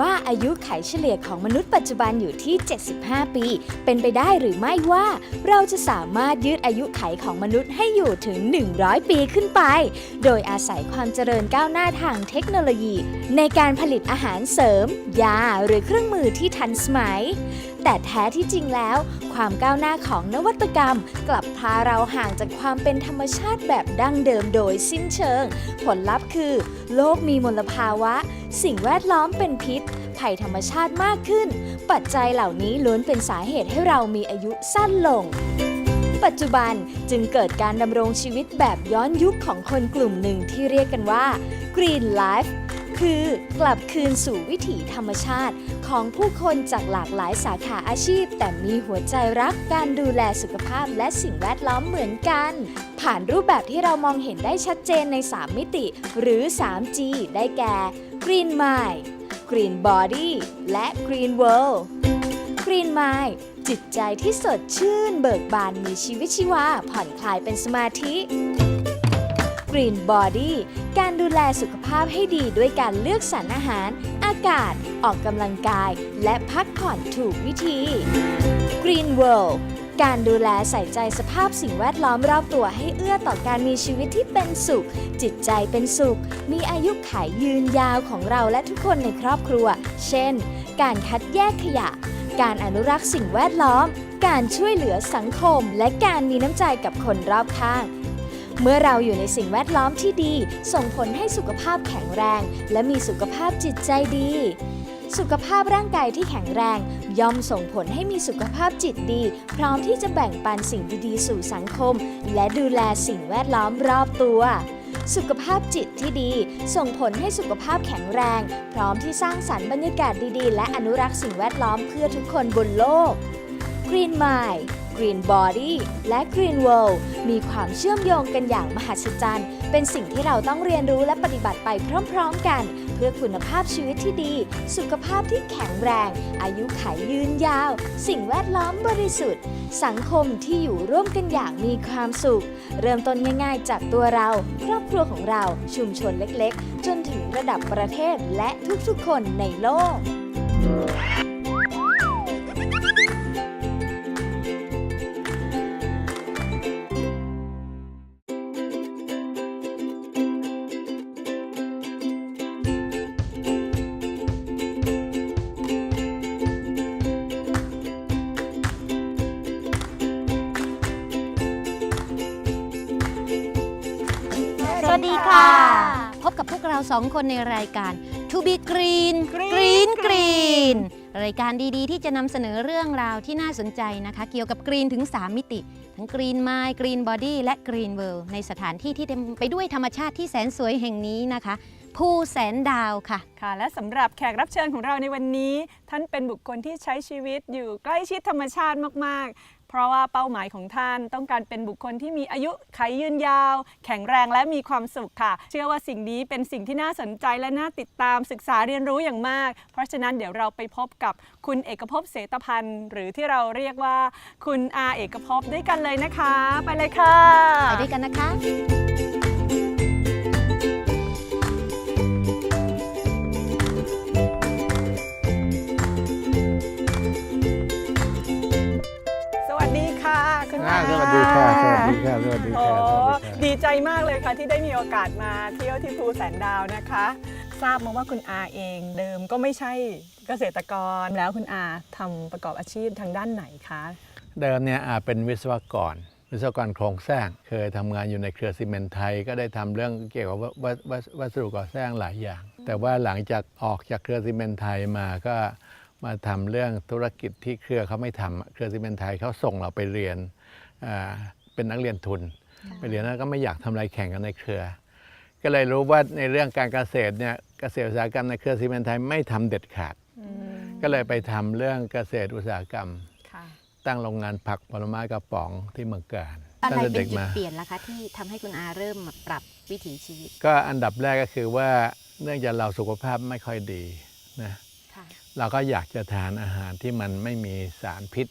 ว่าอายุไขเฉลี่ยของมนุษย์ปัจจุบันอยู่ที่ 75 ปี เป็นไปได้หรือไม่ว่า เราจะสามารถยืดอายุไขของมนุษย์ให้อยู่ถึง 100 ปีขึ้นไป โดยอาศัยความเจริญก้าวหน้าทางเทคโนโลยี ในการผลิตอาหารเสริม ยาหรือเครื่องมือที่ทันสมัย แต่แท้ที่จริงแล้ว ความก้าวหน้าของนวัตกรรม กลับพาเราห่างจากความเป็นธรรมชาติแบบดั้งเดิมโดยสิ้นเชิง ผลลัพธ์คือ โลกมีมลภาวะ สิ่งแวดล้อมเป็นพิษ ภัยธรรมชาติมากขึ้น ปัจจัยเหล่านี้ล้วนเป็นสาเหตุให้เรามีอายุสั้นลง ปัจจุบันจึงเกิดการดำรงชีวิตแบบย้อนยุคของคนกลุ่มหนึ่งที่เรียกกันว่า Green Life คือกลับคืนสู่วิถีธรรมชาติของผู้คนจากหลากหลายสาขาอาชีพ แต่มีหัวใจรักการดูแลสุขภาพและสิ่งแวดล้อมเหมือนกัน ผ่านรูปแบบที่เรามองเห็นได้ชัดเจนใน 3 มิติ หรือ 3G ได้แก่ Green Mind Green Body และ Green World Green Mind จิตใจที่สดชื่นเบิกบานมีชีวิตชีวาผ่อนคลายเป็นสมาธิ Green Body การดูแลสุขภาพให้ดีด้วยการเลือกสรรอาหาร อากาศ ออกกำลังกาย และพักผ่อนถูกวิธี Green World การดูแลใส่ใจสภาพสิ่งแวดล้อมรอบตัวให้เอื้อต่อการมีชีวิตที่เป็นสุข จิตใจเป็นสุข มีอายุขัยยืนยาวของเราและทุกคนในครอบครัว เช่น การคัดแยกขยะ การอนุรักษ์สิ่งแวดล้อม การช่วยเหลือสังคม และการมีน้ำใจกับคนรอบข้างเมื่อเราอยู่ในสิ่งแวดล้อมที่ดี ส่งผลให้สุขภาพแข็งแรง และมีสุขภาพจิตใจดี สุขภาพร่างกายที่แข็งแรง ย่อมส่งผลให้มีสุขภาพจิตดี พร้อมที่จะแบ่งปันสิ่งดีๆ สู่สังคม และดูแลสิ่งแวดล้อมรอบตัว สุขภาพจิตที่ดี ส่งผลให้สุขภาพแข็งแรง พร้อมที่สร้างสรรค์บรรยากาศดีๆ และอนุรักษ์สิ่งแวดล้อมเพื่อทุกคนบนโลก Green Mind Green Body และ Green World มีความเชื่อมโยงกันอย่างมหัศจรรย์ เป็นสิ่งที่เราต้องเรียนรู้และปฏิบัติไปพร้อม ๆ กัน เพื่อคุณภาพชีวิตที่ดี สุขภาพที่แข็งแรง อายุขัยยืนยาว สิ่งแวดล้อมบริสุทธิ์ สังคมที่อยู่ร่วมกันอย่างมีความสุข เริ่มต้นง่ายๆ จากตัวเรา ครอบครัวของเราชุมชนเล็กๆ จนถึงระดับประเทศและทุกๆคนในโลก องคนในรายการ To be Green Green Green รายการดีๆ ที่จะนำเสนอเรื่องราวที่น่าสนใจนะคะ เกี่ยวกับกรีนถึง 3 มิติ ทั้ง Green Mind Green Body และ Green World ในสถานที่ที่เต็มไปด้วยธรรมชาติที่แสนสวยแห่งนี้นะคะภูแสนดาวค่ะ ค่ะ และสำหรับแขกรับเชิญของเราในวันนี้ ท่านเป็นบุคคลที่ใช้ชีวิตอยู่ใกล้ชิดธรรมชาติมากๆ เพราะว่าเป้าหมายของท่านต้องการเป็นบุคคลที่มีอายุไขยืนยาว แข็งแรงและมีความสุขค่ะ เชื่อว่าสิ่งนี้เป็นสิ่งที่น่าสนใจและน่าติดตามศึกษาเรียนรู้อย่างมาก เพราะฉะนั้นเดี๋ยวเราไปพบกับคุณเอกภพเสตพันธ์ หรือที่เราเรียกว่า คุณอาเอกภพด้วยกันเลยนะคะ ไปเลยค่ะ ไปด้วยกันนะคะ ค่ะคุณอ่าอาสวัสดีค่ะสวัสดีค่ะสวัสดีโอ้ค่ะสวัสดีค่ะ ดีใจมากเลยค่ะ ที่ได้มีโอกาสมาเที่ยวที่ภูแสนดาวนะคะ ทราบมาว่าคุณอาเองเดิมก็ไม่ใช่เกษตรกรแล้วคุณอาทำประกอบอาชีพทางด้านไหนคะเดิมเนี่ยอาเป็นวิศวกร วิศวกรโครงสร้าง เคยทำงานอยู่ในเครือซีเมนต์ไทย ก็ได้ทำเรื่องเกี่ยวกับวัวัวัวัสดุก่อสร้างหลายอย่าง แต่ว่าหลังจากออกจากเครือซีเมนต์ไทยมาก็มาทำเรื่องธุรกิจที่เครือเขาไม่ทำเครือซีเมนต์ไทยเขาส่งเราไปเรียนอ่า เป็นนักเรียนทุน ไปเรียนแล้วก็ไม่อยากทำอะไรแข่งกันในเครือ ก็เลยรู้ว่าในเรื่องการเกษตรเนี่ยเกษตรอุตสาหกรรมในเครือซีเมนต์ไทยไม่ทำเด็ดขาด ก็เลยไปทำเรื่องเกษตรอุตสาหกรรมค่ะตั้งโรงงานผักผลไม้กระป๋องที่เมืองการอะไรตั้งแต่เป็เด็นกจุดมาเปลี่ยนล่ะคะที่ทำให้คุณอาเริ่มมาปรับวิถีชีวิต ก็อันดับแรกก็คือว่าเนื่องจากเราสุขภาพไม่ค่อยดีนะค่ะเราก็อยากจะทานอาหารที่มันไม่มีสารพิษ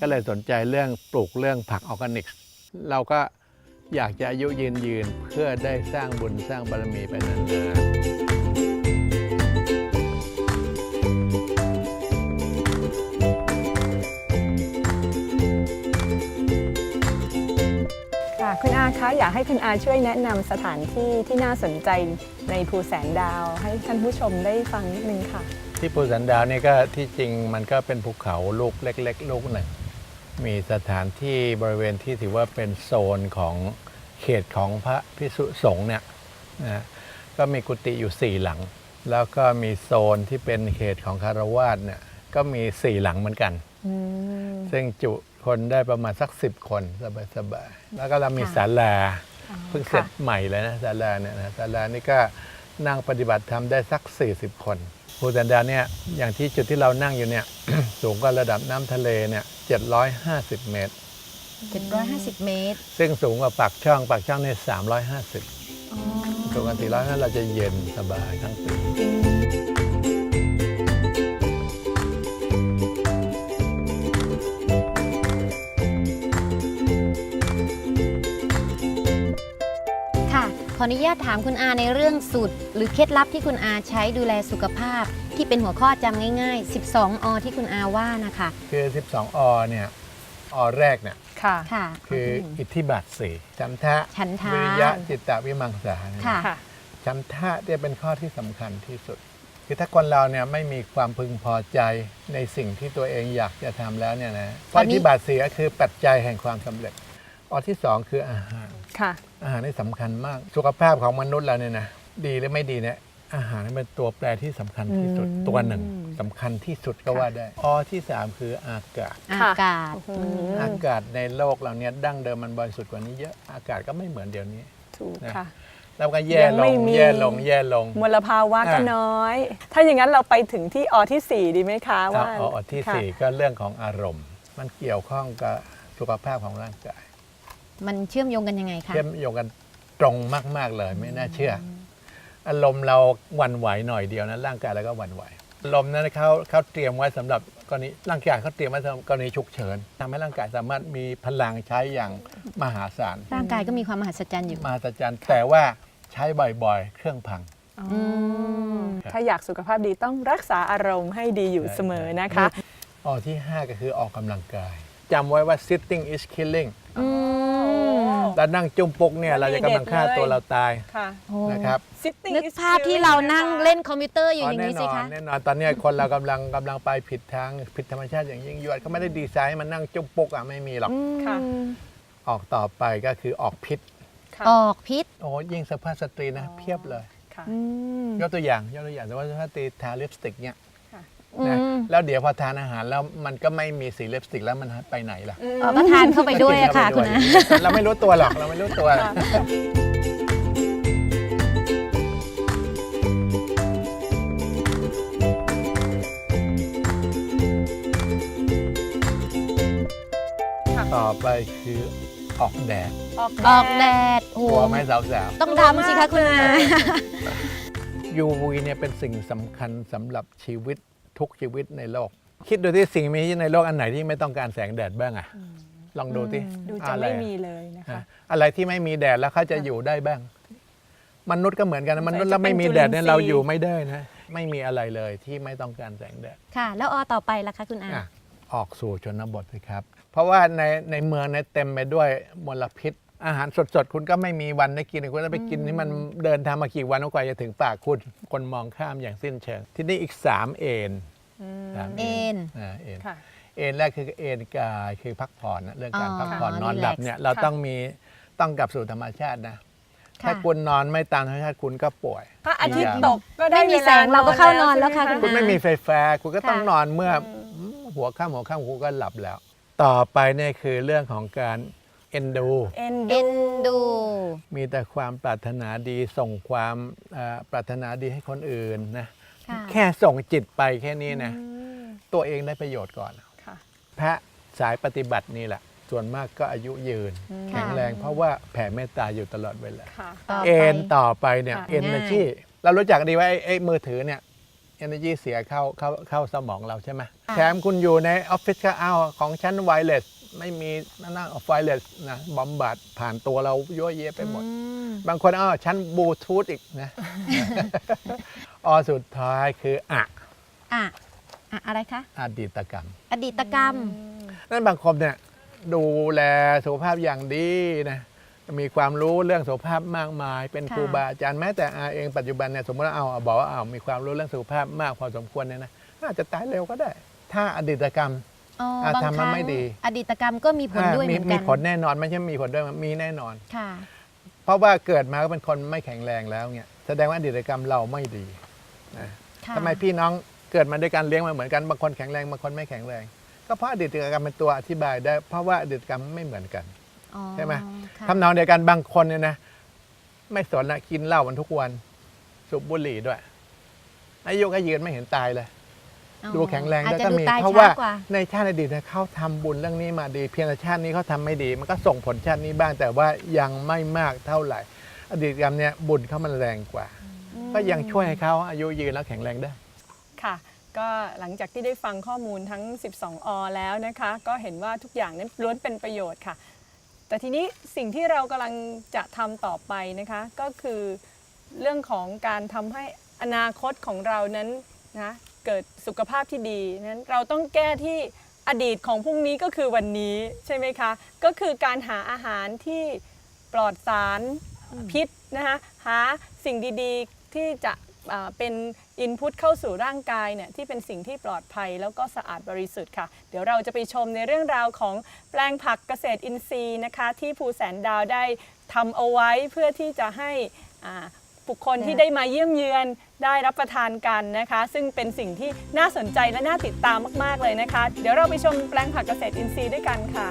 ก็เลยสนใจเรื่องปลูกเรื่องผักออร์แกนิก เราก็อยากจะอายุยืนยืนเพื่อได้สร้างบุญสร้างบารมีไปนานๆค่ะคุณอาคะอยากให้คุณอาช่วยแนะนำสถานที่ที่น่าสนใจในภูแสนดาว ให้ท่านผู้ชมได้ฟังนิดนึงค่ะ ที่ภูสันดาวนี่ก็ที่จริงมันก็เป็นภูเขาลูกเล็ก ๆ ลูกหนึ่ง มีสถานที่บริเวณที่ถือว่าเป็นโซนของเขตของพระพิสุสงฆ์เนี่ยนะก็มีกุฏิอยู่สี่หลัง แล้วก็มีโซนที่เป็นเขตของคารวาสเนี่ยก็มีสี่หลังเหมือนกัน ซึ่งจุคนได้ประมาณสักสิบคนสบายๆแล้วก็เรามีค่ะศาลาเพิ่งเสร็จใหม่เลยนะศาลาเนี่ยนะศาลานี่ก็นั่งปฏิบัติธรรมได้สัก 40 คน ภูสันดาเนี่ยอย่างที่จุดที่เรานั่งอยู่เนี่ยสูงกว่าระดับน้ำทะเลเนี่ย750 เมตร 750 เมตร ซึ่งสูงกว่าปากช่องปากช่องเนี่ย350สูงกว่า400เราจะเย็นสบายทั้งปี ออนุญาตถามคุณอาในเรื่องสูตร หรือเคล็ดลับที่คุณอาใช้ดูแลสุขภาพ ที่เป็นหัวข้อจำง่าย ๆ 12 อที่คุณอาว่านะคะคือ 12 อเนี่ย อแรกเนี่ย ค่ะ ค่ะคืออิทธิบาทสี่ฉันทะฉันทะวิริยะจิตตวิมังสาเนี่ยค่ะ ค่ะฉันทะเนี่ยเป็นข้อที่สำคัญที่สุด คือถ้าคนเราเนี่ยไม่มีความพึงพอใจในสิ่งที่ตัวเองอยากจะทำแล้วเนี่ยนะเพราะอันนี้ที่บาทเสียคือปัจจัยแห่งความสำเร็จอันที่สองคืออาหาร ค่ะ อาหารนี่สำคัญมาก สุขภาพของมนุษย์เราเนี่ยนะดีหรือไม่ดีเนี่ยอาหารนี่เป็นตัวแปรที่สำคัญที่สุดอืม ตัวหนึ่งสำคัญที่สุดก็ค่ะว่าได้อที่สามคืออากาศ อาค่ะ กาศ อืมอากาศในโลกเราเนี่ยดั้งเดิมมันบริสุทธิ์กว่านี้เยอะอากาศก็ไม่เหมือนเดี๋ยวนี้ ถูกนะ ค่ะ แล้วก็แย่ยังลไม่งมี แย่ลงแย่ลง มลภาวะก็อะ น้อย ถ้าอย่างนั้นเราไปถึงที่อที่ 4 ดีไหมคะว่าเอาเอาที่ค่ะ สี่ก็เรื่องของอารมณ์ มันเกี่ยวข้องกับสุขภาพของร่างกาย มันเชื่อมโยงกันยังไงคะ เชื่อมโยงกันตรงมาก ๆ เลยไม่น่าเชื่อออารมณ์เราหวั่นไหวหน่อยเดียวนะร่างกายเราก็หวั่นไหวอารมณ์นั้นเขาเขาเตรียมไว้สำหรับกรณีร่างกายเขาเตรียมไว้สำหรับกรณีฉุกเฉินทำให้ร่างกายสามารถมีพลังใช้อย่างมหาศาลร่างกายก็มีความมหัศจรรย์อยู่มหัศจรรย์แต่ว่าใช้บ่อยๆ เครื่องพังอืมถ้าอยากสุขภาพดีต้องรักษาอารมณ์ให้ดีอยู่เสมอนะคะออที่ 5 ก็คือออกกำลังกายจำไว้ว่า sitting is killing อืม เรานั่งจุ่มปุกเนี่ยวันนี้เราจะกำลังฆ่าเด็ดเลยตัวเราตายค่ะนะครับ Sitting นึก is ภาพที่ killing เรานั่งะคะเล่นคอมพิวเตอร์อยู่อ๋อย่างแน่นี้นสิอนคะแน่นอนตอนเนี้ยคนเรากำลังกำลังไปผิดทางผิดธรรมชาติอย่างยิ่งยวดเขาไม่ได้ดีไซน์ให้มันนั่งจุ่มปุกอะไม่มีหรอกค่ะออกต่อไปก็คือออกพิษค่ะออกพิษโอ้ยิ่งสภาพสตรีนะเพียบเลยค่ะยกตัวอย่างยกตัวอย่างแต่ว่าสภาพสตรีทาลิปสติกเนี่ยอืนะม แล้วเดี๋ยวพอทานอาหารแล้วมันก็ไม่มีสีลิปสติกแล้วมันไปไหนล่ะอ๋อก็ทานเข้าไปด้วยอะค่ะกิคุณนอาเข้าไปด้วยเราไม่รู้ตัวหรอกเราไม่รู้ตัว ต่อไปคือออกแดด ออกออกแดดโอ้กโหลัวไหมสาวต้องทำสิคะคุณอาๆ UV เนี่ยเป็นสิ่งสำคัญสำหรับชีวิต ทุกชีวิตในโลก คิดดูที่สิ่งมีชีวิตในโลกอันไหนที่ไม่ต้องการแสงแดดบ้างอะลองดูที่ดูจะไม่มีเลยนะคะอะไรที่ไม่มีแดดแล้วเขาจะอยู่ได้บ้าง มนุษย์ก็เหมือนกันนะมนุษย์จะแล้วไม่มีแดดเนี่ยเป็นจุลินทรีย์เราอยู่ไม่ได้นะ ไม่มีอะไรเลยที่ไม่ต้องการแสงแดดค่ะ แล้วอต่อไปล่ะคะคุณอาอะออกสู่ชนบทสิครับ เพราะว่าในในเมืองเนี่ยเต็มไปด้วยมลพิษ อาหารสดๆ คุณก็ไม่มีวันได้กิน คุณจะไปกินที่มันเดินทางมากี่วันกว่าจะถึงปากคุณ คนมองข้ามอย่างสิ้นเชิง ที่นี่อีก 3 เอ็นสามเอ็นอ่าเอ็นค่ะ เอ็นแรกคือเอ็นกายคือพักผ่อนนะเรื่องการอ๋อพักผ่อนนอน relax หลับเนี่ยเราค่ะ ต้องมีต้องกลับสู่ธรรมชาตินะค่ะถ้าคุณนอนไม่ตามธรรมชาติคุณก็ป่วยถ้าอาทิตย์อีกอย่างตกก็ได้ไม่มีวลแสงเราก็เข้านอนแล้วค่ะใช่หคุคุณณอาไม่มีไฟฟ้าคุณก็ต้องค่ะ นอนเมื่ออหัวค่ำหัวค่ำคุณก็หลับแล้ว ต่อไปเนี่ยคือเรื่องของการ เอ็นดู เอ็นเอ็นดู มีแต่ความปรารถนาดีส่งความเอ่อปรารถนาดีให้คนอื่นนะค่ะแค่ส่งจิตไปแค่นี้นะตัวเองได้ประโยชน์ก่อน ค่ะ พระสายปฏิบัตินี่แหละ ส่วนมากก็อายุยืนแข็งแรงเพราะว่าแผ่เมตตาอยู่ตลอดเวลา ค่ะ ต่อไป เอ็นต่อไปเนี่ยค่ะเอ็นง่ายที่เรารู้จักดีว่าไอ้ไอ้มือถือเนี่ย energy เสียเข้าเข้าเข้าสมองเราใช่ไหมแถมคุณอยู่ในออฟฟิศก็เอาของฉันไวเลส ไม่มีนั่นไวเลสนะบอมบัดผ่านตัวเรายั่วเยะไปหมด บางคนอ้าวฉันบลูทูธอีกนะ ออสุดท้ายคืออะอะอะอะไรคะ อดีตกรรม อดีตกรรม นั่นบางคนเนี่ยดูแลสุขภาพอย่างดีนะมีความรู้เรื่องสุขภาพมากมาย เป็นค่ะครูบาอาจารย์แม้แต่อาเองปัจจุบันเนี่ยสมมติว่าเอาบอกว่าเอามีความรู้เรื่องสุขภาพมากพอสมควรเนี่ยนะอาจจะตายเร็วก็ได้ ถ้าอดีตกรรม อ๋ออะบางทำคมารั้งไม่ดีอดีตกรรมก็มีผลด้วยเหมีมือนมีกันผลแน่นอนไม่ใช่มีผลด้วยมีแน่นอน ค่ะ เพราะว่าเกิดมาก็เป็นคนไม่แข็งแรงแล้วเนี่ยแสดงว่าอดีตกรรมเราไม่ดีนะค่ะทำไมพี่น้องเกิดมาด้วยกันเลี้ยงมาเหมือนกันบางคนแข็งแรงบางคนไม่แข็งแรง ก็เพราะอดีตกรรมเป็นตัวอธิบายได้ เพราะว่าอดีตกรรมไม่เหมือนกัน อ๋อใช่ไหม ค่ะทำนองเดียวกันบางคนเนี่ยนะไม่สนละกินเหล้ามันทุกวัน สูบบุหรี่ด้วยอายุก็ยืนไม่เห็นตายเลยอ๋อ ดูแข็งแรงอาจด้วยจะก็ดูมีตายเพราะว่าช้กว่า ในชาติอดีตเนี่ยเขาทำบุญเรื่องนี้มาดี เพียงแต่ชาตินี้เขาทำไม่ดี มันก็ส่งผลชาตินี้บ้างแต่ว่ายังไม่มากเท่าไหร่ อดีตกรรมเนี่ยบุญเขามันแรงกว่า ก็ยังช่วยให้เขาอายุยืนแล้วแข็งแรงได้ ค่ะ ก็หลังจากที่ได้ฟังข้อมูลทั้ง 12 อ แล้วนะคะ ก็เห็นว่าทุกอย่างนั้นล้วนเป็นประโยชน์ค่ะ แต่ทีนี้สิ่งที่เรากำลังจะทำต่อไปนะคะ ก็คือเรื่องของการทำให้อนาคตของเรานั้นนะ เกิดสุขภาพที่ดีนั้นเราต้องแก้ที่อดีตของพรุ่งนี้ก็คือวันนี้ใช่ไหมคะ ก็คือการหาอาหารที่ปลอดสารพิษนะคะหาสิ่งดีๆที่จะเป็นอินพุตเข้าสู่ร่างกายเนี่ยที่เป็นสิ่งที่ปลอดภัยแล้วก็สะอาดบริสุทธิ์ค่ะ เดี๋ยวเราจะไปชมในเรื่องราวของแปลงผักเกษตรอินทรีย์นะคะ ที่ภูแสนดาวได้ทำเอาไว้เพื่อที่จะให้อ่า บุคคลที่ได้มาเยี่ยมเยือนได้รับประทานกันนะคะ ซึ่งเป็นสิ่งที่น่าสนใจและน่าติดตามมาก ๆ เลยนะคะ เดี๋ยวเราไปชมแปลงผักเกษตรอินทรีย์ด้วยกันค่ะ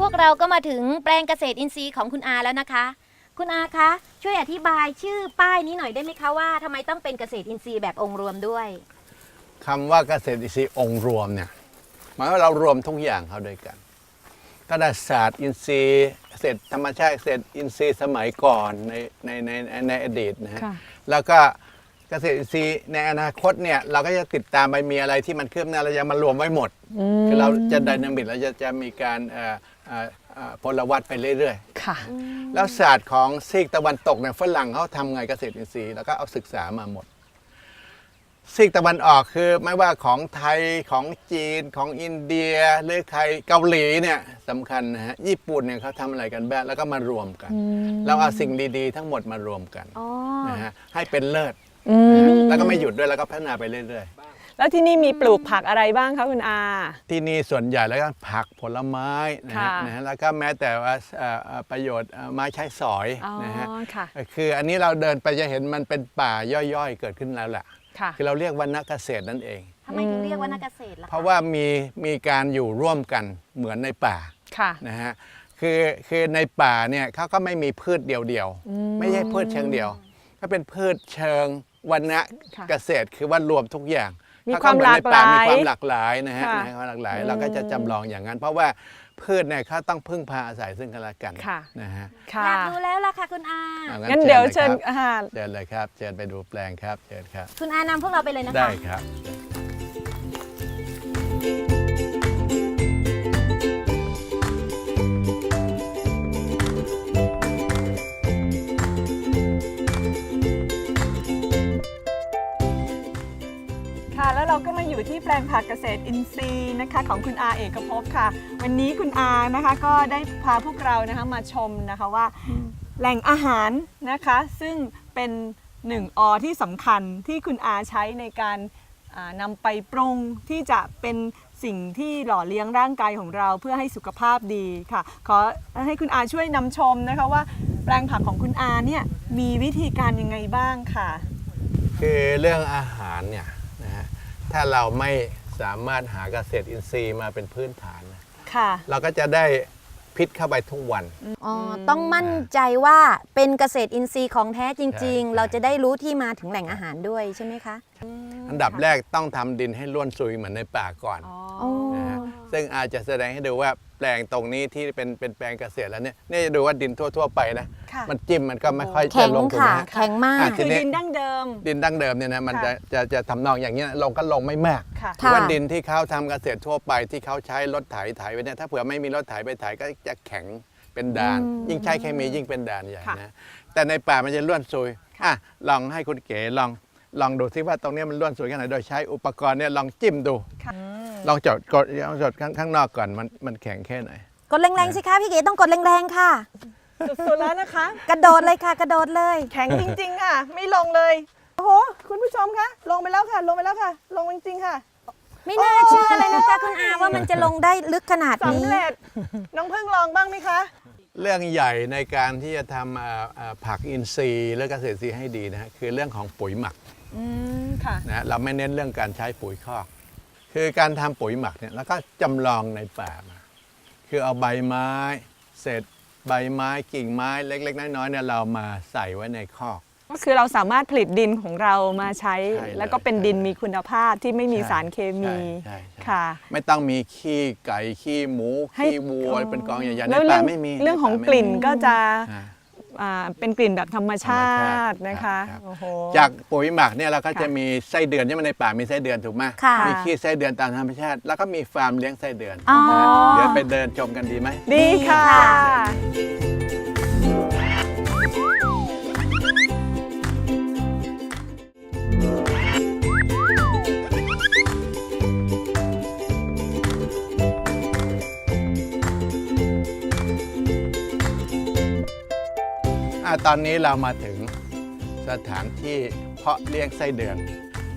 พวกเราก็มาถึงแปลงเกษตรอินทรีย์ของคุณอาแล้วนะคะ คุณอาคะ ช่วยอธิบายชื่อป้ายนี้หน่อยได้ไหมคะว่าทำไมต้องเป็นเกษตรอินทรีย์แบบองค์รวมด้วย คำว่าเกษตรอินทรีย์องค์รวมเนี่ยหมายว่าเรารวมทุกอย่างเข้าด้วยกันก็ได้ศาสตร์อินทรีย์เกษตรธรรมชาติเกษตรอินทรีย์สมัยก่อนในในในในอดีตนะฮะค่ะ แล้วก็ เกษตรอินทรีย์ในอนาคตเนี่ยเราก็จะติดตามไปมีอะไรที่มันคืบหน้าเราจะมารวมไว้หมด คือเราจะไดนามิกเราจะจะมีการเอ่อเอ่อเอ่อพลวัตไปเรื่อย ค่ะ ๆ แล้วศาสตร์ของซีกตะวันตกเนี่ยฝรั่งเขาทำไงเกษตรอินทรีย์แล้วก็เอาศึกษามาหมด ซีกตะวันออกคือไม่ว่าของไทยของจีนของอินเดียหรือใครเกาหลีเนี่ยสำคัญนะฮะญี่ปุ่นเนี่ยเขาทำอะไรกันบ้างแล้วก็มารวมกันแล้วเอาสิ่งดีๆ ทั้งหมดมารวมกัน อ๋อ นะฮะให้เป็นเลิศอืม แล้วก็ไม่หยุดด้วยแล้วก็พัฒนาไปเรื่อยแล้วที่นี่มีปลูกผักอะไรบ้างคะคุณอา ๆ ที่นี่ส่วนใหญ่แล้วก็ผักผลไม้นะฮะค่ะ นะฮะแล้วก็แม้แต่ว่าเอ่อเอ่อประโยชน์เอ่อไม้ใช้สอยอ๋อนะฮะค่ะ คืออันนี้เราเดินไปจะเห็นมันเป็นป่าย่อยๆ เกิดขึ้นแล้วแหละค่ะ คือเราเรียกว่านักเกษตรนั่นเอง ทำไมถึงเรียกว่านักเกษตรล่ะคะเพราะว่ามีมีการอยู่ร่วมกันเหมือนในป่า ค่ะ นะฮะคือคือในป่าเนี่ยเขาก็ไม่มีพืชเดียวๆ ไม่ใช่พืชเชิงเดียว ก็เป็นพืชเชิง วันณะค่ะเกษตรคือว่ารวมทุกอย่างมีเขความเหอนในป่หลากหลายมีความหลากหลายนะฮะค่ะนะความหลากหลายเราก็จะจำลองอย่างนั้น เพราะว่าพืชเนี่ยเขาต้องพึ่งพาอาศัยซึ่งกันและกันค่ะนะฮะค่ะอยากรู้แล้วล่ะค่ะคุณอาอะงั้นเดี๋ยวลเชิญครับอาหารเชิญเลยครับเชิญไปดูแปลงครับเชิญครับ คุณอานำพวกเราไปเลยนะคะได้ครับ ที่แปลงผักเกษตรอินทรีย์นะคะของคุณอาเอกภพค่ะ วันนี้คุณอานะคะก็ได้พาพวกเรานะคะมาชมนะคะว่าแหล่งอาหารนะคะ ซึ่งเป็นหนึ่งอที่สำคัญที่คุณอาใช้ในการนำไปปรุงที่จะเป็นสิ่งที่หล่อเลี้ยงร่างกายของเราเพื่อให้สุขภาพดีค่ะ ขอให้คุณอาช่วยนำชมนะคะว่าแปลงผักของคุณอาเนี่ยมีวิธีการยังไงบ้างค่ะ คือเรื่องอาหารเนี่ย ถ้าเราไม่สามารถหาเกษตรอินทรีย์มาเป็นพื้นฐานนะค่ะเราก็จะได้พิษเข้าไปทุกวัน อ๋อต้องมั่นใจว่าเป็นเกษตรอินทรีย์ของแท้จริง ใช่ ๆ เราจะได้รู้ที่มาถึงแหล่งอาหารด้วยใช่ไหมคะ อันดับแรกต้องทำดินให้ร่วนซุยเหมือนในป่าก่อนอ๋อ นะฮะซึ่งอาจจะแสดงให้ดูว่า แปลงตรงนี้ที่เป็นเป็นแปลงเกษตรแล้วเนี่ยนี่จะดูว่าดินทั่ว ๆ ไปนะ ค่ะ มันจิ้มมันก็ไม่ค่อยแข็จะงลงถูกค่ะไหมฮะ แข็งมาอะ ก ทีคือนี้ ดินดั้งเดิม ดินดั้งเดิมเนี่ยนะมันค่ะจะจะจะทำนองอย่างเงี้ยลงก็ลงไม่มาก ค่ะ เพราะว่าดินที่เขาทำเกษตรทั่วไปที่เขาใช้รถไถไถไว้เนี่ยถ้าเผื่อไม่มีรถไถไปไถก็จะแข็งเป็นด่าน ยิ่งใช้เคมียิ่งเป็นด่านใหญ่ค่ะนะแต่ในป่ามันจะล้วนซุยอะลองให้คุณเก๋ลองลองดูซิว่าตรงเนี้ยมันล้วนซุยแค่ไหนโดยใช้อุปกรณ์เนี่ยลองจิ้มดู ค่ะ ลองจดกดลองจดข้างข้างนอกก่อนมันมันแข็งแค่ไหน กดแรงๆสิคะพี่เก๋ต้องกดแรงๆค่ะ สุดๆแล้วนะคะ กระโดดเลยค่ะ กระโดดเลย แข็งจริงๆค่ะ ไม่ลงเลย โอ้โห คุณผู้ชมคะลงไปแล้วค่ะ ลงไปแล้วค่ะ ลงจริงๆค่ะ ไม่น่าเชื่อเลยนะคะคุณอาว่ามันจะลงได้ลึกขนาดนี้สำเร็จ น้องพึ่งลองบ้างไหมคะ เรื่องใหญ่ในการที่จะทำอ่าอ่าผักอินทรีย์และเกษตรอินทรีย์ให้ดีนะฮะคือเรื่องของปุ๋ยหมักอืมค่ะ นะฮะเราไม่เน้นเรื่องการใช้ปุ๋ยคอก คือการทำปุ๋ยหมักเนี่ยแล้วก็จำลองในป่ามาคือเอาใบไม้เศษใบไม้กิ่งไม้เล็ก ๆ น้อยๆเนี่ยเรามาใส่ไว้ในคอกก็คือเราสามารถผลิตดินของเรามาใช้ใช่เลยแล้วก็เป็นดินมีคุณภาพที่ไม่มีสารเคมีใช่ใช่ค่ะ ไม่ต้องมีขี้ไก่ขี้หมูให้ขี้วัวเป็นกองใหญ่ๆในแล้วป่าเรื่องไม่มีเรื่องของในป่ากลิ่นไม่มีก็จะ อ่าอ่าเป็นกลิ่นแบบธรรมชาธรรมชาติตินะคะครับ โอ้โห จากปุ๋ยหมักเนี่ยเราก็ค่ะจะมีไส้เดือนใช่ไหมในป่ามีไส้เดือนถูกไหมค่ะ มีขี้ไส้เดือนตามธรรมชาติ แล้วก็มีฟาร์มเลี้ยงไส้เดือนอ๋อ นะเดี๋ยวไปเดินชมกันดีไหม ดีค่ะ อะตอนนี้เรามาถึงสถานที่เพาะเลี้ยงไส้เดือน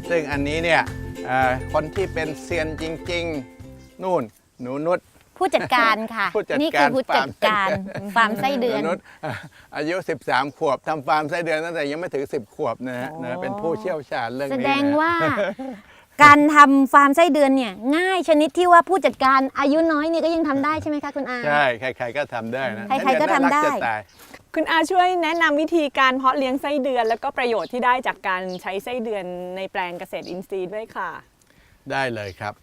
ซึ่งอันนี้เนี่ยเอ่อคนที่เป็นเซียนจริง ๆ นู่นหนูนุช ผู้จัดการค่ะ ผู้จัดการนี่คือผู้จัดการ ฟาร์มไส้เดือนฟาร์มไส้เดือนนุชอะอายุ 13 ขวบทำฟาร์มไส้เดือนตั้งแต่ยังไม่ถึง 10 ขวบนะฮะนะเป็นผู้เชี่ยวชาญเรื่องแสนี้ดงนะว่า การทำฟาร์มไส้เดือนเนี่ย ง่ายชนิดที่ว่าผู้จัดการอายุน้อยเนี่ยก็ยังทำได้ใช่ไหมคะคุณอา ใช่ ใคร ๆ ก็ทำได้นะใครๆก็ทำได้ น่ารัจะตาย คุณอาช่วยแนะนำวิธีการเพาะเลี้ยงไส้เดือน แล้วก็ประโยชน์ที่ได้จากการใช้ไส้เดือนในแปลงเกษตรอินทรีย์ด้วยค่ะ ได้เลยครับ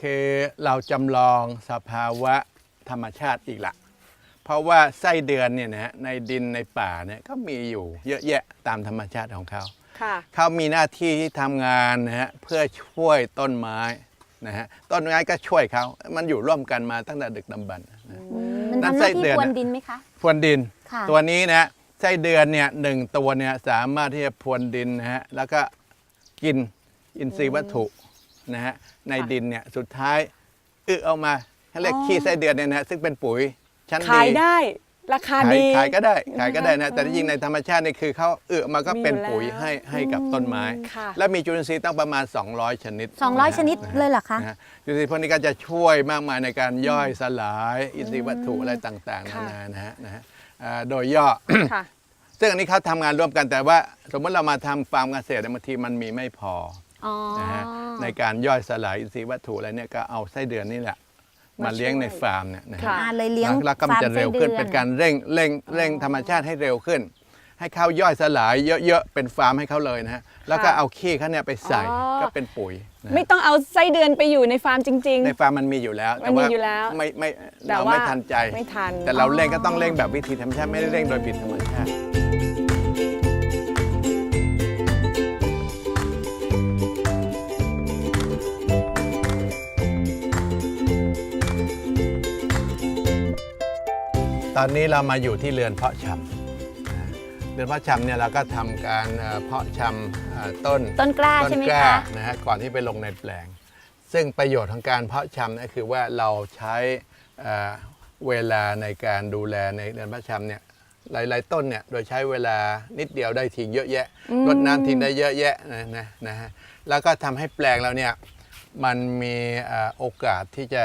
คือเราจำลองสภาวะธรรมชาติอีกละ เพราะว่าไส้เดือนเนี่ยนะฮะในดินในป่าเนี่ยก็มีอยู่เยอะแยะตามธรรมชาติของเขา ค่ะ เขามีหน้าที่ที่ทำงานนะฮะเพื่อช่วยต้นไม้นะฮะต้นไม้ก็ช่วยเขา มันอยู่ร่วมกันมาตั้งแต่ดึกดำบรรพ์นะมันนั่นทำหไส้น้าที่เดือนพรวนดินไหมคะ พรวนดิน ค่ะตัวนี้นะฮะไส้เดือนเนี่ยหนึ่งตัวเนี่ยสามารถที่จะพรวนดินนะฮะแล้วก็กินอินทรีย์วัตถุนะฮะในดินเนี่ยสุดท้ายอึเอามาเขาเรียกขี้ไส้เดือนเนี่ยนะฮะซึ่งเป็นปุ๋ยชั้นดี ขายได้ ราคาขายดีขายก็ได้ขายก็ได้นะคะนะแต่ที่จริงในธรรมชาตินี่คือเขาอึมาก็เป็นมีอยู่ปุ๋ยแล้วให้ให้กับต้นไม้ ค่ะและมีจุลินทรีย์ตั้งประมาณ 200 ชนิด200 ชนิดเลยเหรอคะ นะฮะจุลินทรีย์พวกนี้ก็จะช่วยมากมายในการย่อยสลาย อินทรีย์วัตถุอะไรต่างๆนาค่ะ นานะฮะนะฮะ อ่าโดยย่อ ค่ะ ซึ่งอันนี้เขาทำงานร่วมกันแต่ว่า สมมติเรามาทำฟาร์มเกษตรเนี่ยบางทีมันมีไม่พออ๋อนะฮะในการย่อยสลายอินทรีย์วัตถุอะไรเนี่ยก็เอาไส้เดือนนี่แหละ มามาเลี้ยงช่วยในฟาร์มเนี่ยนะฮะค่ะอาเลยเลี้ยงแล้วก็มันจะเร็วขึ้นฟาเป็นไส้ดือการเร่งเร่งเร่งธรรมชาติให้เร็วขึ้น ให้เขาย่อยสลายเยอะๆ เป็นฟาร์มให้เขาเลยนะฮะ แล้วก็เอาขี้เขาเนี่ยไปใส่อ๋อ ก็เป็นปุ๋ยนะฮะไม่ต้องเอาไส้เดือนไปอยู่ในฟาร์มจริง ในฟาร์มมันมีอยู่แล้วมันมีอยู่แล้วไม่ไม่แต่เราว่าไม่ทันใจ ไม่ทัน แต่เราเร่งก็ต้องเร่งแบบวิธีธรรมชาติไม่ได้เร่งโดยผิดธรรมชาติ ตอนนี้เรามาอยู่ที่เรือนเพาะชำนะ เรือนเพาะชำเนี่ยเราก็ทำการเอ่อเพาะชำเอ่อต้นต้นกล้าต้นใช่ไหมกล้าคะ นะฮะก่อนที่ไปลงในแปลง ซึ่งประโยชน์ของการเพาะชำก็คือว่าเราใช้เอ่อเวลาในการดูแลในเรือนเพาะชำเนี่ยหลายๆต้นเนี่ยโดยใช้เวลานิดเดียวได้ทิ้งเยอะแยะรดน้ำทิ้งได้เยอะแยะนะนะนะฮะแล้วก็ทำให้แปลงเราเนี่ยมันมีเอ่อโอกาสที่จะ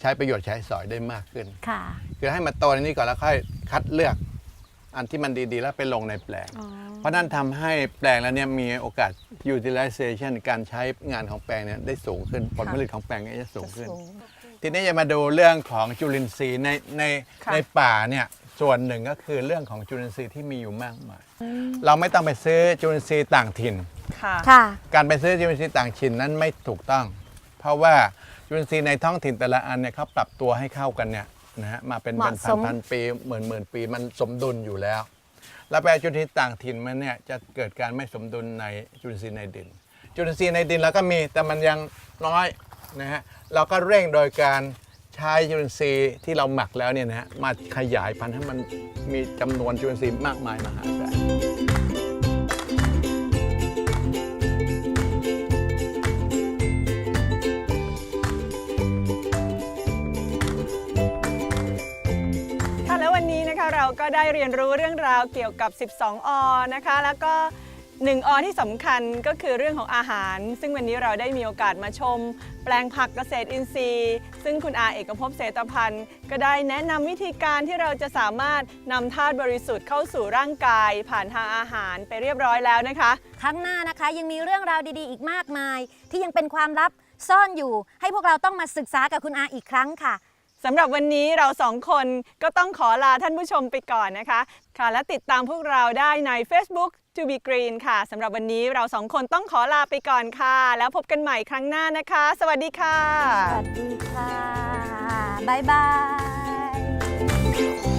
ใช้ประโยชน์ใช้สอยได้มากขึ้น ค่ะ คือให้มาโตในนี้ก่อนแล้วค่อยคัดเลือก อันที่มันดี ๆ แล้วไปลงในแปลงอ๋อพเพราะฉะนั้นทำให้แปลงแล้วเนี่ยมีโอกาส utilization การใช้งานของแปลงเนี่ยได้สูงขึ้น ผลผลิตของแปลงเนี่ยจะสูงขึ้น ทีนี้จะมาดูเรื่องของจุลินทรีย์ในในค่ะ ในป่าเนี่ยส่วนหนึ่งก็คือเรื่องของจุลินทรีย์ที่มีอยู่มากมายเราไม่ต้องไปซื้อจุลินทรีย์ต่างถิ่น ค่ะ ค่ะ การไปซื้อจุลินทรีย์ต่างถิ่นนั้นไม่ถูกต้อง เพราะว่าจุลินทรีย์ในท้องถิ่นแต่ละอันเนี่ยเขาปรับตัวให้เข้ากันเนี่ย นะฮะมาเป็นเหพัมาะนสมพันปีหมื่นหมื่นปีมันสมดุลอยู่แล้ว แล้วไปเอาจุลินทรีย์ต่างถิ่นมันเนี่ยจะเกิดการไม่สมดุลในจุลินทรีย์ในดิน จุลินทรีย์ในดินเราก็มีแต่มันยังน้อยนะฮะเราก็เร่งโดยการใช้จุลินทรีย์ที่เราหมักแล้วเนี่ยนะฮะมาขยายพันธุ์ให้มันมีจำนวนจุลินทรีย์มากมายมหาศาล ก็ได้เรียนรู้เรื่องราวเกี่ยวกับ 12 อนะคะ แล้วก็1อที่สำคัญก็คือเรื่องของอาหาร ซึ่งวันนี้เราได้มีโอกาสมาชม แปลงผักเกษตรอินทรีย์ ซึ่งคุณอาเอกภพเศรษฐพันธ์ ก็ได้แนะนำวิธีการที่เราจะสามารถนำธาตุบริสุทธิ์เข้าสู่ร่างกาย ผ่านทางอาหารไปเรียบร้อยแล้วนะคะ ครั้งหน้านะคะยังมีเรื่องราวดีๆ อีกมากมาย ที่ยังเป็นความลับซ่อนอยู่ ให้พวกเราต้องมาศึกษากับคุณอาอีกครั้งค่ะ สำหรับวันนี้เราสองคนก็ต้องขอลาท่านผู้ชมไปก่อนนะคะ ค่ะ และติดตามพวกเราได้ใน Facebook To Be Green ค่ะสำหรับวันนี้เราสองคนต้องขอลาไปก่อนค่ะ แล้วพบกันใหม่ครั้งหน้านะคะ สวัสดีค่ะ สวัสดีค่ะ บ๊ายบาย